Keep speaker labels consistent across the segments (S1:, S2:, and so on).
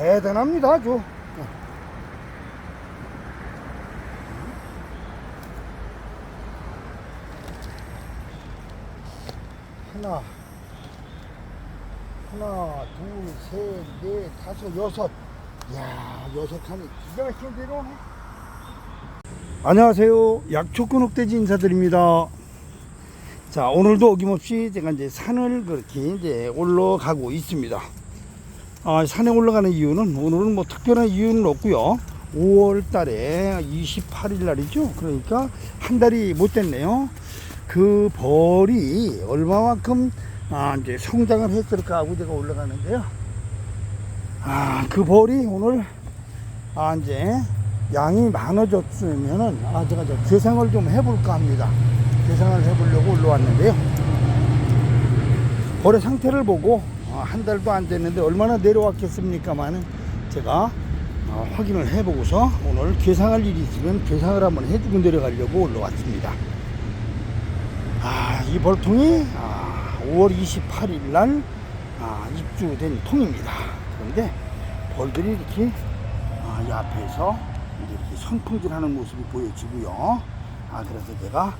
S1: 대단합니다, 아주. 하나, 하나, 둘, 셋, 넷, 다섯, 여섯. 이야, 여섯 칸이 기가 막히게 내려오네. 안녕하세요. 약초근 흑돼지 인사드립니다. 자, 오늘도 어김없이 제가 이제 산을 그렇게 이제 올라가고 있습니다. 아, 산에 올라가는 이유는 오늘은 뭐 특별한 이유는 없고요. 5월 달에 28일 날이죠. 그러니까 한 달이 못 됐네요. 그 벌이 얼마만큼 아, 이제 성장을 했을까 하고 제가 올라가는데요. 아, 그 벌이 오늘 아, 이제 양이 많아졌으면은 아, 제가 저 계상을 좀 해볼까 합니다. 계상을 해보려고 올라왔는데요. 벌의 상태를 보고 어, 한 달도 안 됐는데 얼마나 내려왔겠습니까만은 제가 어, 확인을 해보고서 오늘 계상할 일이 있으면 계상을 한번 해주고 내려가려고 올라왔습니다. 아, 이 벌통이 아, 5월 28일 날 아, 입주된 통입니다. 그런데 벌들이 이렇게 아, 이 앞에서 이렇게 선풍질하는 모습이 보여지고요. 아, 그래서 제가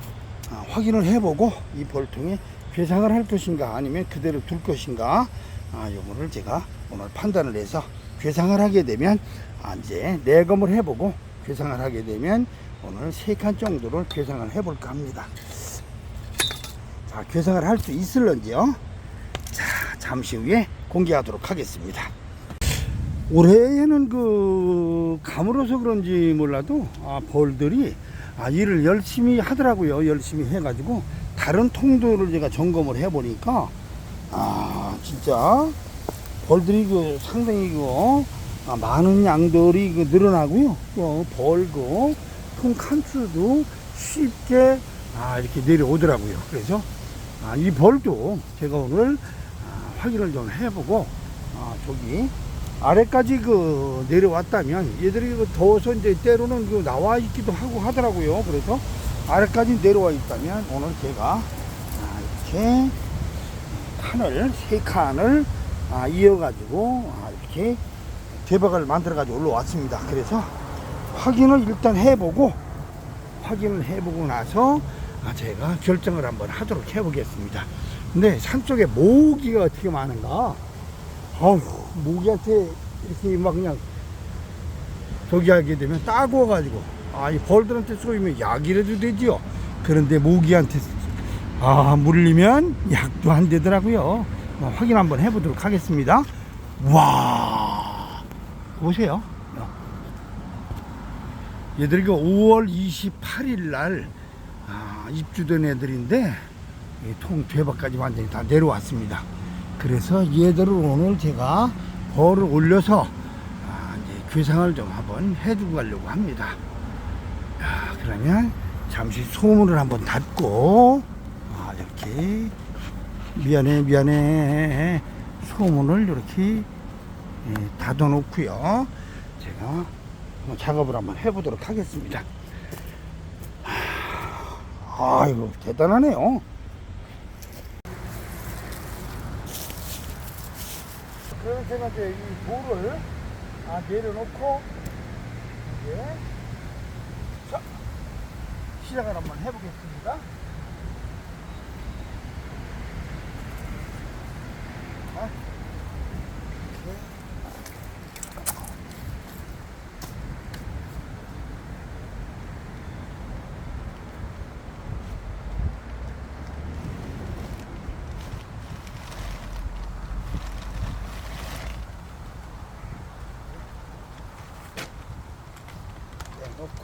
S1: 아, 확인을 해보고 이 벌통에 괴상을 할 것인가 아니면 그대로 둘 것인가 아, 요거를 제가 오늘 판단을 해서 괴상을 하게 되면 아, 이제 내검을 해보고 괴상을 하게 되면 오늘 세 칸 정도를 괴상을 해볼까 합니다. 자, 괴상을 할 수 있을런지요? 자, 잠시 후에 공개하도록 하겠습니다. 올해에는 그 감으로서 그런지 몰라도 아, 벌들이 아, 일을 열심히 하더라고요. 열심히 해가지고 다른 통도를 제가 점검을 해보니까 아 진짜 벌들이 그 상당히 그 어, 아, 많은 양들이 그 늘어나고요. 어, 벌고 통 칸수도 쉽게 아, 이렇게 내려오더라고요. 그래서 아, 이 벌도 제가 오늘 아, 확인을 좀 해보고 아, 저기 아래까지 그 내려왔다면 얘들이 그 더워서 이제 때로는 그 나와 있기도 하고 하더라고요. 그래서 아래까지 내려와 있다면 오늘 제가 아, 이렇게 칸을 세 칸을 아, 이어가지고 아, 이렇게 대박을 만들어가지고 올라왔습니다. 그래서 확인을 일단 해보고 확인을 해보고 나서 아, 제가 결정을 한번 하도록 해보겠습니다. 근데 산 쪽에 모기가 어떻게 많은가? 아우 모기한테 이렇게 막 그냥 저기 하게 되면 따구워가지고 아이 벌들한테 쏘이면 약이라도 되지요. 그런데 모기한테 아 물리면 약도 안 되더라고요. 어, 확인 한번 해보도록 하겠습니다. 와 보세요. 어. 얘들이 그 5월 28일 날 아, 입주된 애들인데 이통 대박까지 완전히 다 내려왔습니다. 그래서 얘들을 오늘 제가 벌을 올려서 아, 이제 괴상을 좀 한번 해주고 가려고 합니다. 자, 그러면 잠시 소문을 한번 닫고 아, 이렇게 미안해 미안해 소문을 이렇게 예, 닫아 놓고요. 제가 작업을 한번 해보도록 하겠습니다. 하, 아이고 대단하네요. 그래서 제가 이제 이 돌을 아, 내려놓고 이제 자 시작을 한번 해보겠습니다. দক্ষ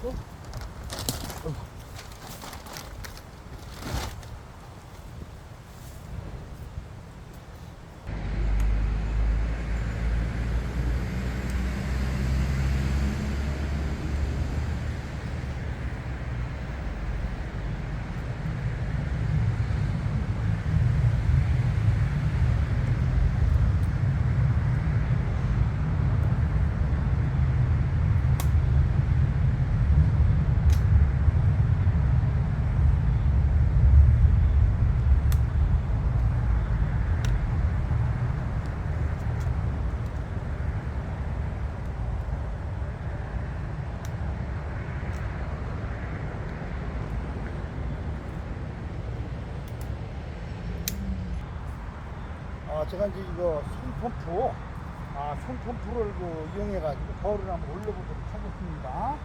S1: 아, 제가 이제 이거 손펌프, 아, 손펌프를 그 이용해가지고 벌을 한번 올려보도록 하겠습니다.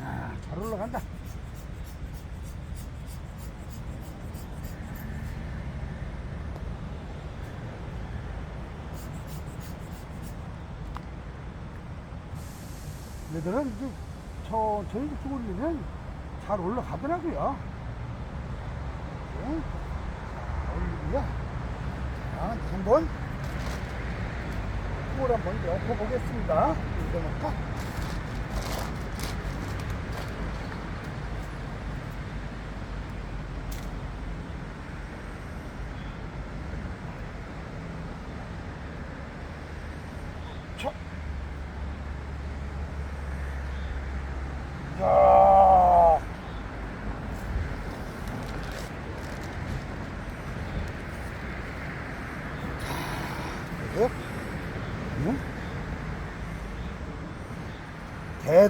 S1: 야, 잘 올라간다. 얘들은 이제 천천히 이렇게 올리면 잘 올라가더라고요. 올리고요. 자, 한번 꿀 한번 엎어보겠습니다. 이거니까. 자. 야. 자, 응?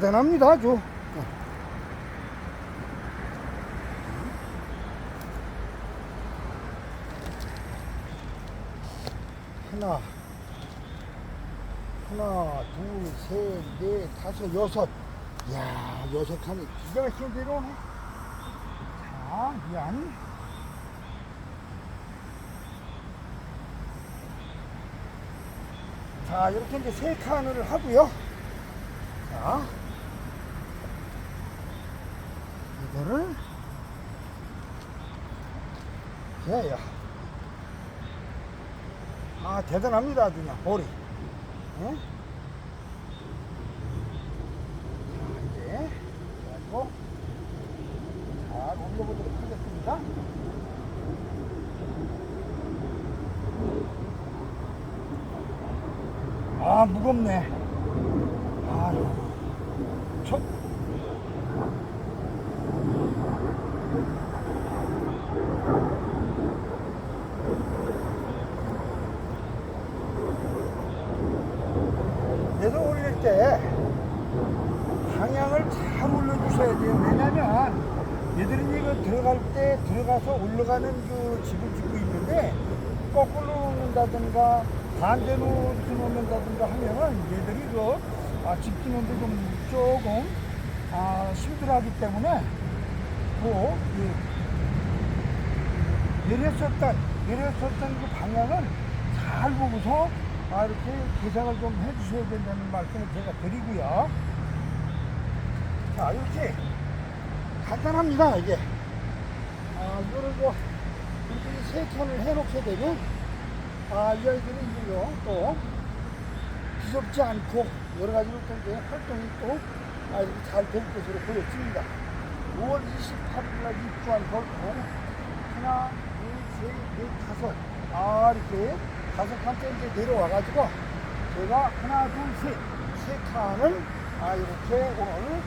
S1: 대단합니다, 아주. 하나, 하나, 둘, 셋, 넷, 다섯, 여섯. 이야, 여섯 칸이 기가 막히게 내려오네. 자, 이 안. 자, 이렇게 이제 세 칸을 하고요. 자, 이거를 해요. 아, 대단합니다, 그냥, 볼이. 응? 이제 그리고 잘 올려보도록 하겠습니다. 아 무겁네. 아유, 첫 얘도 올릴 때 방향을 잘 올려주셔야 돼요. 왜냐면 얘들이 이거 들어갈 때 들어가서 올라가는 그 집을 짓고 있는데 거꾸로 놓는다든가 반대로 이렇게 놓는다든가 하면은 얘들이 그 아, 집 짓는데 좀 조금 아, 힘들어하기 때문에 그, 그 내렸었던 내렸었던 그 방향을 잘 보고서 아, 이렇게 계산을 좀 해주셔야 된다는 말씀을 제가 드리고요. 자, 이렇게 간단합니다, 이게. 아, 이거를 뭐, 이렇게 세 칸을 해놓게 되면, 아, 이 아이들이 이제요, 또, 비좁지 않고, 여러 가지로 또 활동이 또, 아, 이렇게 잘될 것으로 보여집니다. 5월 28일 날 입주한 벌통, 하나, 둘, 셋, 넷, 다섯. 아, 이렇게 다섯 칸째 이제 내려와가지고, 제가 하나, 둘, 셋, 세 칸을, 아, 이렇게 오늘,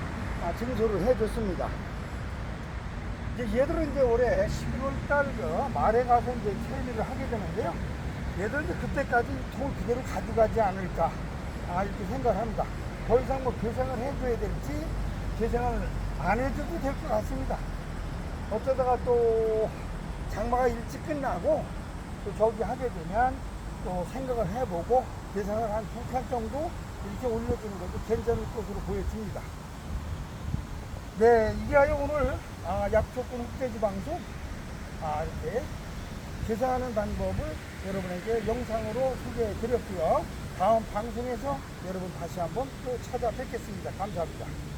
S1: 아, 증소를 해줬습니다. 이제 얘들은 이제 올해 11월 달 그 말에 가서 이제 체리를 하게 되는데요. 얘들 이제 그때까지 통을 그대로 가져가지 않을까, 아, 이렇게 생각을 합니다. 더 이상 뭐 개생을 해줘야 될지, 개생을 안 해줘도 될 것 같습니다. 어쩌다가 또 장마가 일찍 끝나고 또 저기 하게 되면 또 생각을 해보고 개생을 한 두 칸 정도 이렇게 올려주는 것도 괜찮을 것으로 보여집니다. 네, 이하여 오늘 아, 약조건 흑돼지 방송 아, 이렇게 계산하는 방법을 여러분에게 영상으로 소개해 드렸고요. 다음 방송에서 여러분 다시 한번 또 찾아뵙겠습니다. 감사합니다.